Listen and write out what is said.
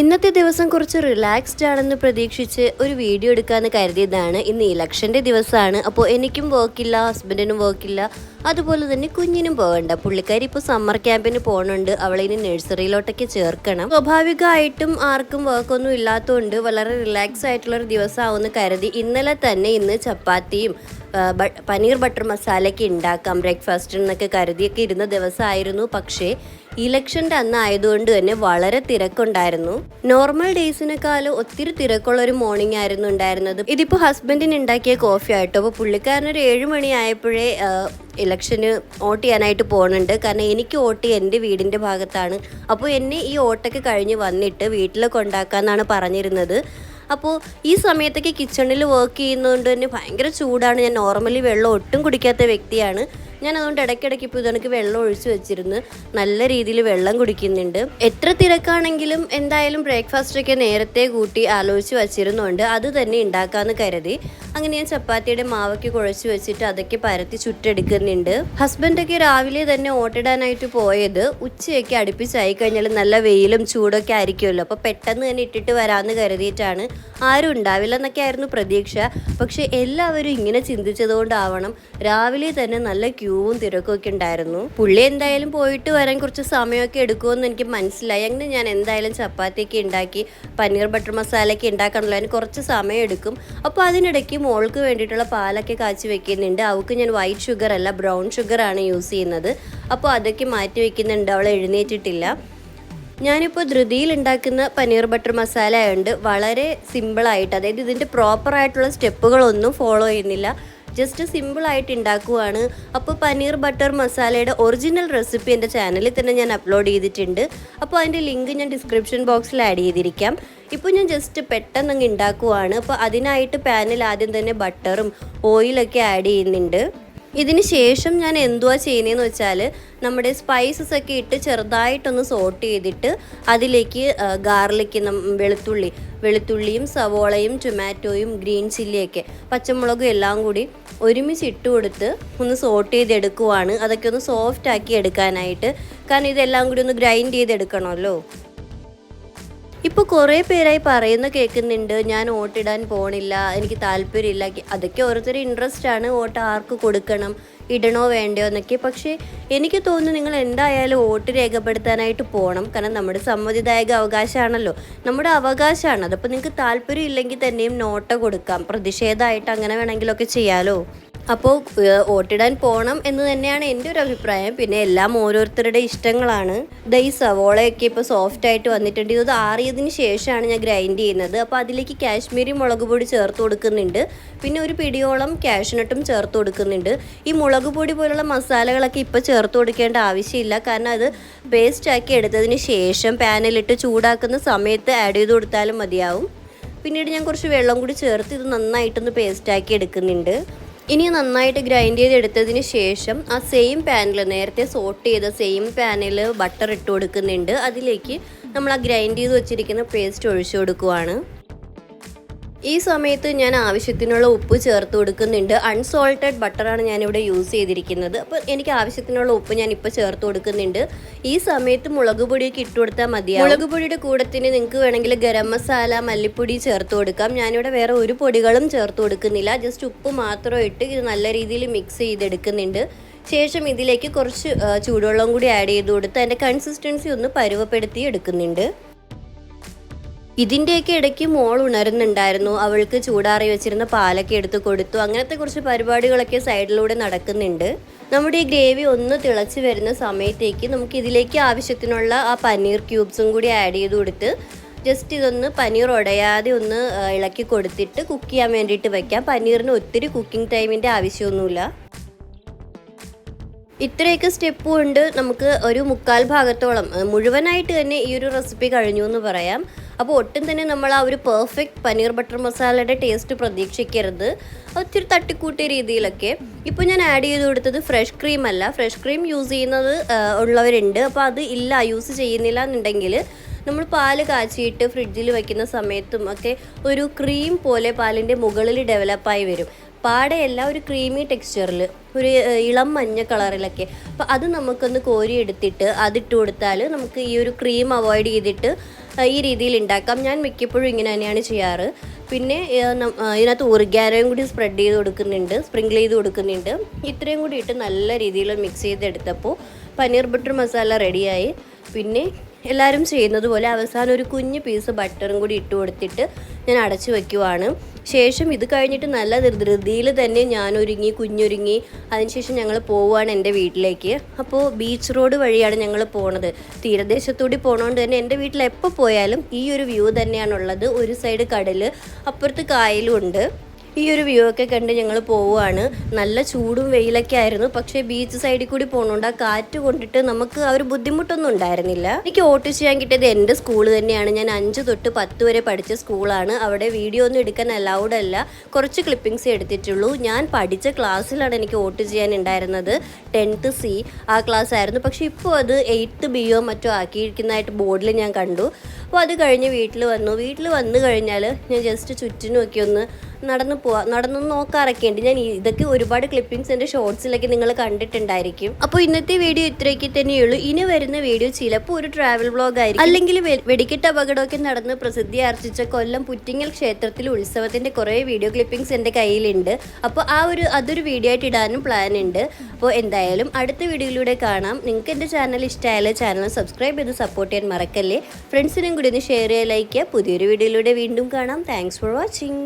ഇന്നത്തെ ദിവസം കുറച്ച് റിലാക്സ്ഡ് ആണെന്ന് പ്രതീക്ഷിച്ച് ഒരു വീഡിയോ എടുക്കാമെന്ന് കരുതിയതാണ്. ഇന്ന് ഇലക്ഷന്റെ ദിവസമാണ്. അപ്പോൾ എനിക്കും വർക്കില്ല ഹസ്ബൻഡിനും വർക്കില്ല അതുപോലെ തന്നെ കുഞ്ഞിനും പോകണ്ട. പുള്ളിക്കാരി ഇപ്പോൾ സമ്മർ ക്യാമ്പിന് പോകുന്നുണ്ട് അവളെ ഇനി നഴ്സറിയിലോട്ടൊക്കെ ചേർക്കണം. സ്വാഭാവികമായിട്ടും ആർക്കും വർക്കൊന്നും ഇല്ലാത്തതുകൊണ്ട് വളരെ റിലാക്സ് ആയിട്ടുള്ള ഒരു ദിവസമാവുമെന്ന് കരുതി ഇന്നലെ തന്നെ ഇന്ന് ചപ്പാത്തിയും പനീർ ബട്ടർ മസാലയൊക്കെ ഉണ്ടാക്കാം. ബ്രേക്ക്ഫാസ്റ്റിനൊക്കെ കരുതിയൊക്കെ ഇരുന്ന ദിവസമായിരുന്നു പക്ഷേ ഇലക്ഷന്റെ അന്ന് ആയതുകൊണ്ട് തന്നെ വളരെ തിരക്കുണ്ടായിരുന്നു. നോർമൽ ഡേയ്സിനെക്കാളും ഒത്തിരി തിരക്കുള്ള ഒരു മോർണിംഗ് ആയിരുന്നു ഉണ്ടായിരുന്നത്. ഇതിപ്പോൾ ഹസ്ബൻഡിന് ഉണ്ടാക്കിയ കോഫി ആയിട്ടോ അപ്പോൾ പുള്ളിക്കാരൻ ഒരു ഏഴ് മണി ആയപ്പോഴേ ഇലക്ഷന് വോട്ട് ചെയ്യാനായിട്ട് പോകുന്നുണ്ട് കാരണം എനിക്ക് വോട്ട് എന്റെ വീടിന്റെ ഭാഗത്താണ്. അപ്പോൾ എന്നെ ഈ വോട്ടൊക്കെ കഴിഞ്ഞ് വന്നിട്ട് വീട്ടിൽ കൊണ്ടാക്കാമെന്നാണ് പറഞ്ഞിരുന്നത്. അപ്പോൾ ഈ സമയത്തൊക്കെ കിച്ചണിൽ വർക്ക് ചെയ്യുന്നതുകൊണ്ട് തന്നെ ഭയങ്കര ചൂടാണ്. ഞാൻ നോർമലി വെള്ളം ഒട്ടും കുടിക്കാത്ത വ്യക്തിയാണ്. ഞാൻ അതുകൊണ്ട് ഇടയ്ക്കിടയ്ക്ക് ഇപ്പോൾ ഇതെനിക്ക് വെള്ളം ഒഴിച്ചു വെച്ചിരുന്ന് നല്ല രീതിയിൽ വെള്ളം കുടിക്കുന്നുണ്ട്. എത്ര തിരക്കാണെങ്കിലും എന്തായാലും ബ്രേക്ക്ഫാസ്റ്റൊക്കെ നേരത്തെ കൂട്ടി ആലോചിച്ച് വച്ചിരുന്നുണ്ട് അത് തന്നെ ഉണ്ടാക്കാമെന്ന് കരുതി. അങ്ങനെ ഞാൻ ചപ്പാത്തിയുടെ മാവൊക്കെ കുഴച്ച് വെച്ചിട്ട് അതൊക്കെ പരത്തി ചുട്ടെടുക്കുന്നുണ്ട്. ഹസ്ബൻഡൊക്കെ രാവിലെ തന്നെ ഓട്ടിടാനായിട്ട് പോയത് ഉച്ചയൊക്കെ അടുപ്പിച്ചായി കഴിഞ്ഞാൽ നല്ല വെയിലും ചൂടൊക്കെ ആയിരിക്കുമല്ലോ. അപ്പോൾ പെട്ടെന്ന് തന്നെ ഇട്ടിട്ട് വരാമെന്ന് കരുതിയിട്ടാണ് ആരും ഉണ്ടാവില്ല എന്നൊക്കെ ആയിരുന്നു പ്രതീക്ഷ. പക്ഷേ എല്ലാവരും ഇങ്ങനെ ചിന്തിച്ചതുകൊണ്ടാവണം രാവിലെ തന്നെ നല്ല ക്യൂവും തിരക്കും ഒക്കെ ഉണ്ടായിരുന്നു. പുള്ളി എന്തായാലും പോയിട്ട് വരാൻ കുറച്ച് സമയമൊക്കെ എടുക്കുമെന്ന് എനിക്ക് മനസ്സിലായി. അങ്ങനെ ഞാൻ എന്തായാലും ചപ്പാത്തിയൊക്കെ ഉണ്ടാക്കി പനീർ ബട്ടർ മസാലയൊക്കെ ഉണ്ടാക്കാനുള്ള അതിന് കുറച്ച് സമയം എടുക്കും. അപ്പോൾ അതിനിടയ്ക്ക് മോൾക്ക് വേണ്ടിയിട്ടുള്ള പാലൊക്കെ കാച്ചി വെക്കുന്നുണ്ട്. അവൾക്ക് ഞാൻ വൈറ്റ് ഷുഗർ അല്ല ബ്രൗൺ ഷുഗർ ആണ് യൂസ് ചെയ്യുന്നത്. അപ്പോൾ അതൊക്കെ മാറ്റി വെക്കുന്നുണ്ട്. അവൾ എഴുന്നേറ്റിട്ടില്ല. ഞാനിപ്പോൾ ധൃതിയിൽ ഉണ്ടാക്കുന്ന പനീർ ബട്ടർ മസാല ആയതുകൊണ്ട് വളരെ സിമ്പിളായിട്ട് അതായത് ഇതിന്റെ പ്രോപ്പറായിട്ടുള്ള സ്റ്റെപ്പുകളൊന്നും ഫോളോ ചെയ്യുന്നില്ല. ജസ്റ്റ് സിമ്പിളായിട്ട് ഉണ്ടാക്കുവാണ് അപ്പോൾ പനീർ ബട്ടർ മസാലയുടെ ഒറിജിനൽ റെസിപ്പി എന്റെ ചാനലിൽ തന്നെ ഞാൻ അപ്ലോഡ് ചെയ്തിട്ടുണ്ട്. അപ്പോൾ അതിന്റെ ലിങ്ക് ഞാൻ ഡിസ്ക്രിപ്ഷൻ ബോക്സിൽ ആഡ് ചെയ്തിരിക്കാം. ഇപ്പോൾ ഞാൻ ജസ്റ്റ് പെട്ടെന്ന് അങ്ങ് ഉണ്ടാക്കുവാണ് അപ്പോൾ അതിനായിട്ട് പാനിൽ ആദ്യം തന്നെ ബട്ടറും ഓയിലൊക്കെ ആഡ് ചെയ്യുന്നുണ്ട്. ഇതിന് ശേഷം ഞാൻ എന്തുവാ ചെയ്യുന്നതെന്ന് വെച്ചാൽ നമ്മുടെ സ്പൈസസ് ഒക്കെ ഇട്ട് ചെറുതായിട്ടൊന്ന് സോട്ട് ചെയ്തിട്ട് അതിലേക്ക് ഗാർലിക്ക് വെളുത്തുള്ളി വെളുത്തുള്ളിയും സവോളയും ടൊമാറ്റോയും ഗ്രീൻ ചില്ലിയൊക്കെ പച്ചമുളകും എല്ലാം കൂടി ഒരുമിച്ച് ഇട്ട് കൊടുത്ത് ഒന്ന് സോട്ട് ചെയ്തെടുക്കുവാണ്. അതൊക്കെ ഒന്ന് സോഫ്റ്റ് ആക്കി എടുക്കാനായിട്ട്. കാരണം ഇതെല്ലാം കൂടി ഒന്ന് ഗ്രൈൻഡ് ചെയ്തെടുക്കണമല്ലോ. ഇപ്പോൾ കുറേ പേരായി പറയുന്ന കേൾക്കുന്നുണ്ട് ഞാൻ വോട്ടിടാൻ പോണില്ല എനിക്ക് താല്പര്യമില്ല. അതൊക്കെ ഓരോരുത്തർ ഇൻട്രസ്റ്റ് ആണ് വോട്ട് ആർക്ക് കൊടുക്കണം ഇടണോ വേണ്ടയോ എന്നൊക്കെ. പക്ഷേ എനിക്ക് തോന്നുന്നു നിങ്ങൾ എന്തായാലും വോട്ട് രേഖപ്പെടുത്താനായിട്ട് പോകണം കാരണം നമ്മുടെ സമ്മതിദായക അവകാശമാണല്ലോ. നമ്മുടെ അവകാശമാണ്. അതപ്പോൾ നിങ്ങൾക്ക് താല്പര്യം ഇല്ലെങ്കിൽ തന്നെയും നോട്ട കൊടുക്കാം. പ്രതിഷേധമായിട്ട് അങ്ങനെ വേണമെങ്കിലൊക്കെ ചെയ്യാലോ? അപ്പോൾ വോട്ടിടാൻ പോകണം എന്ന് തന്നെയാണ് എന്റെ ഒരു അഭിപ്രായം. പിന്നെ എല്ലാം ഓരോരുത്തരുടെ ഇഷ്ടങ്ങളാണ്. ദൈ സവോളയൊക്കെ ഇപ്പോൾ സോഫ്റ്റ് ആയിട്ട് വന്നിട്ടുണ്ട്. ഇത് ആറിയതിന് ശേഷമാണ് ഞാൻ ഗ്രൈൻഡ് ചെയ്യുന്നത്. അപ്പോൾ അതിലേക്ക് കാശ്മീരി മുളക് പൊടി ചേർത്ത് കൊടുക്കുന്നുണ്ട്. പിന്നെ ഒരു പിടിയോളം കാഷ്നട്ടും ചേർത്ത് കൊടുക്കുന്നുണ്ട്. ഈ മുളക് പൊടി പോലുള്ള മസാലകളൊക്കെ ഇപ്പോൾ ചേർത്ത് കൊടുക്കേണ്ട ആവശ്യമില്ല. കാരണം അത് പേസ്റ്റ് ആക്കി എടുത്തതിന് ശേഷം പാനിലിട്ട് ചൂടാക്കുന്ന സമയത്ത് ആഡ് ചെയ്ത് കൊടുത്താലും മതിയാവും. പിന്നീട് ഞാൻ കുറച്ച് വെള്ളം കൂടി ചേർത്ത് ഇത് നന്നായിട്ടൊന്ന് പേസ്റ്റാക്കി എടുക്കുന്നുണ്ട്. ഇനി നന്നായിട്ട് ഗ്രൈൻഡ് ചെയ്തെടുത്തതിന് ശേഷം ആ സെയിം പാനിൽ നേരത്തെ സോട്ട് ചെയ്ത സെയിം പാനിൽ ബട്ടർ ഇട്ട് കൊടുക്കുന്നുണ്ട്. അതിലേക്ക് നമ്മൾ ആ ഗ്രൈൻഡ് ചെയ്ത് വെച്ചിരിക്കുന്ന പേസ്റ്റ് ഒഴിച്ചു കൊടുക്കുവാണ്. ഈ സമയത്ത് ഞാൻ ആവശ്യത്തിനുള്ള ഉപ്പ് ചേർത്ത് കൊടുക്കുന്നുണ്ട്. അൺസോൾട്ടഡ് ബട്ടറാണ് ഞാനിവിടെ യൂസ് ചെയ്തിരിക്കുന്നത്. അപ്പോൾ എനിക്ക് ആവശ്യത്തിനുള്ള ഉപ്പ് ഞാൻ ഇപ്പോൾ ചേർത്ത് കൊടുക്കുന്നുണ്ട്. ഈ സമയത്ത് മുളക് പൊടിയൊക്കെ ഇട്ട് കൊടുത്താൽ മതിയാവും. മുളക് പൊടിയുടെ കൂടത്തിന് നിങ്ങൾക്ക് വേണമെങ്കിൽ ഗരം മസാല മല്ലിപ്പൊടി ചേർത്ത് കൊടുക്കാം. ഞാനിവിടെ വേറെ ഒരു പൊടികളും ചേർത്ത് കൊടുക്കുന്നില്ല. ജസ്റ്റ് ഉപ്പ് മാത്രം ഇട്ട് ഇത് നല്ല രീതിയിൽ മിക്സ് ചെയ്തെടുക്കുന്നുണ്ട്. ശേഷം ഇതിലേക്ക് കുറച്ച് ചൂടുവെള്ളം കൂടി ആഡ് ചെയ്ത് കൊടുത്ത് അതിന്റെ കൺസിസ്റ്റൻസി ഒന്ന് പരുവപ്പെടുത്തി എടുക്കുന്നുണ്ട്. ഇതിന്റെയൊക്കെ ഇടയ്ക്ക് മോൾ ഉണരുന്നുണ്ടായിരുന്നു. അവൾക്ക് ചൂടാറി വെച്ചിരുന്ന പാലൊക്കെ എടുത്ത് കൊടുത്തു. അങ്ങനത്തെ കുറച്ച് പരിപാടികളൊക്കെ സൈഡിലൂടെ നടക്കുന്നുണ്ട്. നമ്മുടെ ഈ ഗ്രേവി ഒന്ന് തിളച്ച് വരുന്ന സമയത്തേക്ക് നമുക്ക് ഇതിലേക്ക് ആവശ്യത്തിനുള്ള ആ പനീർ ക്യൂബ്സും കൂടി ആഡ് ചെയ്ത് കൊടുത്ത് ജസ്റ്റ് ഇതൊന്ന് പനീർ ഉടയാതെ ഒന്ന് ഇളക്കി കൊടുത്തിട്ട് കുക്ക് ചെയ്യാൻ വേണ്ടിയിട്ട് വെക്കാം. പനീറിന് ഒത്തിരി കുക്കിംഗ് ടൈമിന്റെ ആവശ്യമൊന്നുമില്ല. ഇത്രയൊക്കെ സ്റ്റെപ്പ് കൊണ്ട് നമുക്ക് ഒരു മുക്കാൽ ഭാഗത്തോളം മുഴുവനായിട്ട് തന്നെ ഈ ഒരു റെസിപ്പി കഴിഞ്ഞു എന്ന് പറയാം. അപ്പോൾ ഒട്ടും തന്നെ നമ്മൾ ആ ഒരു പെർഫെക്റ്റ് പനീർ ബട്ടർ മസാലയുടെ ടേസ്റ്റ് പ്രതീക്ഷിക്കരുത്. ഒത്തിരി തട്ടിക്കൂട്ടിയ രീതിയിലൊക്കെ. ഇപ്പോൾ ഞാൻ ആഡ് ചെയ്ത് കൊടുത്തത് ഫ്രഷ് ക്രീം അല്ല. ഫ്രഷ് ക്രീം യൂസ് ചെയ്യുന്നത് ഉള്ളവരുണ്ട്. അപ്പോൾ അത് ഇല്ല യൂസ് ചെയ്യുന്നില്ല എന്നുണ്ടെങ്കിൽ നമ്മൾ പാൽ കാച്ചിയിട്ട് ഫ്രിഡ്ജിൽ വയ്ക്കുന്ന സമയത്തും ഒക്കെ ഒരു ക്രീം പോലെ പാലിന്റെ മുകളിൽ ഡെവലപ്പായി വരും. പാടയല്ല ഒരു ക്രീമി ടെക്സ്ചറിൽ ഒരു ഇളം മഞ്ഞ കളറിലൊക്കെ. അപ്പോൾ അത് നമുക്കൊന്ന് കോരി എടുത്തിട്ട് അതിട്ട് കൊടുത്താൽ നമുക്ക് ഈ ഒരു ക്രീം അവോയ്ഡ് ചെയ്തിട്ട് ഈ രീതിയിൽ ഉണ്ടാക്കാം ഞാൻ മിക്കപ്പോഴും ഇങ്ങനെ തന്നെയാണ് ചെയ്യാറ്. പിന്നെ ഇതിനകത്ത് ഊർഗാനയും കൂടി സ്പ്രെഡ് ചെയ്ത് കൊടുക്കുന്നുണ്ട് സ്പ്രിങ്കിൾ ചെയ്ത് കൊടുക്കുന്നുണ്ട്. ഇത്രയും കൂടി ഇട്ട് നല്ല രീതിയിൽ മിക്സ് ചെയ്തെടുത്തപ്പോൾ പനീർ ബട്ടർ മസാല റെഡിയായി പിന്നെ എല്ലാവരും ചെയ്യുന്നത് പോലെ അവസാനം ഒരു കുഞ്ഞ് പീസ് ബട്ടറും കൂടി ഇട്ട് കൊടുത്തിട്ട് ഞാൻ അടച്ചു വെക്കുവാണ്. ശേഷം ഇത് കഴിഞ്ഞിട്ട് നല്ല ധൃതിയിൽ തന്നെ ഞാൻ ഒരുങ്ങി കുഞ്ഞൊരുങ്ങി. അതിനുശേഷം ഞങ്ങൾ പോവുകയാണ് എന്റെ വീട്ടിലേക്ക്. അപ്പോൾ ബീച്ച് റോഡ് വഴിയാണ് ഞങ്ങൾ പോണത്. തീരദേശത്തൂടി പോണതുകൊണ്ട് തന്നെ എന്റെ വീട്ടിൽ എപ്പോൾ പോയാലും ഈ ഒരു വ്യൂ തന്നെയാണുള്ളത്. ഒരു സൈഡ് കടൽ അപ്പുറത്ത് കായലും ഉണ്ട്. ഈ ഒരു വ്യൂ ഒക്കെ കണ്ട് ഞങ്ങൾ പോവുകയാണ്. നല്ല ചൂടും വെയിലൊക്കെ ആയിരുന്നു. പക്ഷേ ബീച്ച് സൈഡിൽ കൂടി പോകുന്നുണ്ട് ആ കാറ്റ് കൊണ്ടിട്ട് നമുക്ക് ആ ഒരു ബുദ്ധിമുട്ടൊന്നും ഉണ്ടായിരുന്നില്ല. എനിക്ക് വോട്ട് ചെയ്യാൻ കിട്ടിയത് എന്റെ സ്കൂൾ തന്നെയാണ്. ഞാൻ അഞ്ച് തൊട്ട് പത്ത് വരെ പഠിച്ച സ്കൂളാണ് അവിടെ വീഡിയോ ഒന്നും എടുക്കാൻ അലൗഡ് അല്ല. കുറച്ച് ക്ലിപ്പിംഗ്സ് എടുത്തിട്ടുള്ളൂ. ഞാൻ പഠിച്ച ക്ലാസ്സിലാണ് എനിക്ക് വോട്ട് ചെയ്യാൻ ഉണ്ടായിരുന്നത്. ടെൻത്ത് സി ആ ക്ലാസ് ആയിരുന്നു. പക്ഷേ ഇപ്പോൾ അത് എയ്ത്ത് ബിയോ മറ്റോ ആക്കിയിരിക്കുന്നതായിട്ട് ബോർഡിൽ ഞാൻ കണ്ടു. അപ്പോൾ അത് കഴിഞ്ഞ് വീട്ടിൽ വന്നു. വീട്ടിൽ വന്നു കഴിഞ്ഞാൽ ഞാൻ ജസ്റ്റ് ചുറ്റിനുമൊക്കെ ഒന്ന് നടന്നു പോവാ. നടന്നു നോക്കാറൊക്കെ ഉണ്ട്. ഞാൻ ഇതൊക്കെ ഒരുപാട് ക്ലിപ്പിംഗ്സ് എന്റെ ഷോർട്സിലൊക്കെ നിങ്ങൾ കണ്ടിട്ടുണ്ടായിരിക്കും. അപ്പോൾ ഇന്നത്തെ വീഡിയോ ഇത്രയൊക്കെ തന്നെയുള്ളൂ. ഇനി വരുന്ന വീഡിയോ ചിലപ്പോൾ ഒരു ട്രാവൽ വ്ളോഗ് ആയിരിക്കും. അല്ലെങ്കിൽ വെടിക്കെട്ട് അപകടമൊക്കെ നടന്ന് പ്രസിദ്ധി ആർജിച്ച കൊല്ലം പുറ്റിങ്ങൽ ക്ഷേത്രത്തിൽ ഉത്സവത്തിന്റെ കുറേ വീഡിയോ ക്ലിപ്പിംഗ്സ് എന്റെ കയ്യിലുണ്ട്. അപ്പോൾ ആ ഒരു അതൊരു വീഡിയോ ആയിട്ട് ഇടാനും പ്ലാൻ ഉണ്ട്. അപ്പോൾ എന്തായാലും അടുത്ത വീഡിയോയിലൂടെ കാണാം. നിങ്ങൾക്ക് എന്റെ ചാനൽ ഇഷ്ടമായാലും ചാനൽ സബ്സ്ക്രൈബ് ചെയ്ത് സപ്പോർട്ട് ചെയ്യാൻ മറക്കല്ലേ. ഫ്രണ്ട്സിനും ഒന്ന് ഷെയർ ചെയ്യുക ലൈക്ക് ചെയ്യുക പുതിയൊരു വീഡിയോയിലൂടെ വീണ്ടും കാണാം. Thanks for watching